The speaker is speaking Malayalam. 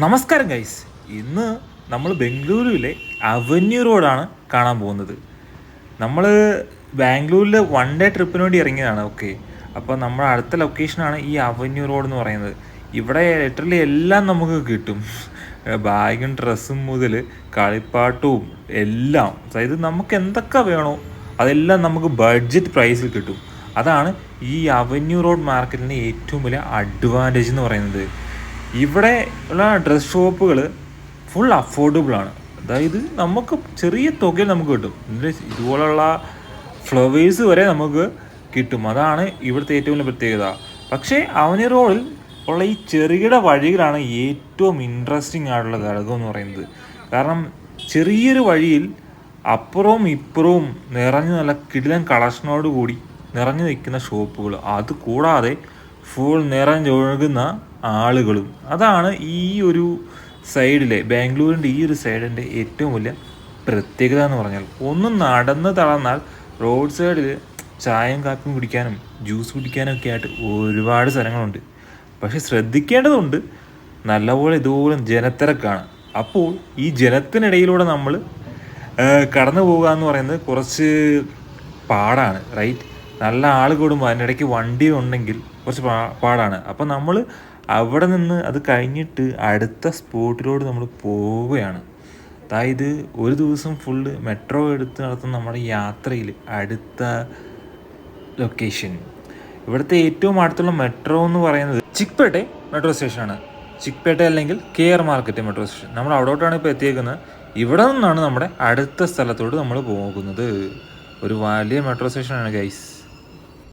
നമസ്കാരം ഗൈസ് ഇന്ന് നമ്മൾ ബംഗളൂരുവിലെ അവന്യൂ റോഡാണ് കാണാൻ പോകുന്നത്. നമ്മൾ ബാംഗ്ലൂരിൽ വൺ ഡേ ട്രിപ്പിന് വേണ്ടി ഇറങ്ങിയതാണ് ഓക്കെ അപ്പോൾ നമ്മുടെ അടുത്ത ലൊക്കേഷനാണ് ഈ അവന്യൂ റോഡ് എന്ന് പറയുന്നത്. ഇവിടെ ലിറ്ററലി എല്ലാം നമുക്ക് കിട്ടും. ബാഗും ഡ്രസ്സും മുതൽ കളിപ്പാട്ടവും എല്ലാം. അതായത് നമുക്ക് എന്തൊക്കെ വേണോ അതെല്ലാം നമുക്ക് ബഡ്ജറ്റ് പ്രൈസിൽ കിട്ടും. അതാണ് ഈ അവന്യൂ റോഡ് മാർക്കറ്റിന്റെ ഏറ്റവും വലിയ അഡ്വാന്റേജ് എന്ന് പറയുന്നത്. ഇവിടെ ഉള്ള ഡ്രസ് ഷോപ്പുകൾ ഫുൾ അഫോർഡബിൾ ആണ്. അതായത് നമുക്ക് ചെറിയ തുകയിൽ നമുക്ക് കിട്ടും. ഇതുപോലുള്ള ഫ്ലവേഴ്സ് വരെ നമുക്ക് കിട്ടും. അതാണ് ഇവിടുത്തെ ഏറ്റവും വലിയ പ്രത്യേകത. പക്ഷേ അവനി റോഡിൽ ഉള്ള ഈ ചെറുകിട വഴികളാണ് ഏറ്റവും ഇൻട്രസ്റ്റിംഗ് ആയിട്ടുള്ള ഘടകം എന്ന് പറയുന്നത്. കാരണം ചെറിയൊരു വഴിയിൽ അപ്പുറവും ഇപ്പുറവും നിറഞ്ഞു നല്ല കിടിലൻ കളക്ഷനോട് കൂടി നിറഞ്ഞു നിൽക്കുന്ന ഷോപ്പുകൾ അത് കൂടാതെ ഫുൾ നിറഞ്ഞൊഴുകുന്ന ആളുകളും. അതാണ് ഈ ഒരു സൈഡിലെ ബാംഗ്ലൂരിന്റെ ഈ ഒരു സൈഡിന്റെ ഏറ്റവും വലിയ പ്രത്യേകത എന്ന് പറഞ്ഞാൽ ഒന്ന് നടന്ന് തളർന്നാൽ റോഡ് സൈഡിൽ ചായയും കാപ്പിയും കുടിക്കാനും ജ്യൂസ് കുടിക്കാനും ഒക്കെ ആയിട്ട് ഒരുപാട് സ്ഥലങ്ങളുണ്ട്. പക്ഷെ ശ്രദ്ധിക്കേണ്ടതുണ്ട് നല്ലപോലെ ഇതുപോലെ ജനത്തിരക്കാണ്. അപ്പോൾ ഈ ജനത്തിനിടയിലൂടെ നമ്മൾ കടന്നു പോകുക എന്ന് പറയുന്നത് കുറച്ച് പാടാണ് റൈറ്റ്? നല്ല ആൾ കൂടുമ്പോൾ അതിനിടയ്ക്ക് വണ്ടി ഉണ്ടെങ്കിൽ കുറച്ച് പാടാണ്. അപ്പോൾ നമ്മൾ അവിടെ നിന്ന് അത് കഴിഞ്ഞിട്ട് അടുത്ത സ്പോട്ടിലോട്ട് നമ്മൾ പോവുകയാണ്. അതായത് ഒരു ദിവസം ഫുള്ള് മെട്രോ എടുത്ത് നടത്തുന്ന നമ്മുടെ യാത്രയിൽ അടുത്ത ലൊക്കേഷൻ ഇവിടുത്തെ ഏറ്റവും അടുത്തുള്ള മെട്രോ എന്ന് പറയുന്നത് ചിക്പേട്ടെ മെട്രോ സ്റ്റേഷനാണ് ചിക്പേട്ട അല്ലെങ്കിൽ K R market metro station നമ്മൾ അവിടോട്ടാണ് ഇപ്പോൾ എത്തിയേക്കുന്നത്. ഇവിടെ നിന്നാണ് നമ്മുടെ അടുത്ത സ്ഥലത്തോട്ട് നമ്മൾ പോകുന്നത്. ഒരു വലിയ മെട്രോ സ്റ്റേഷനാണ് ഗൈസ്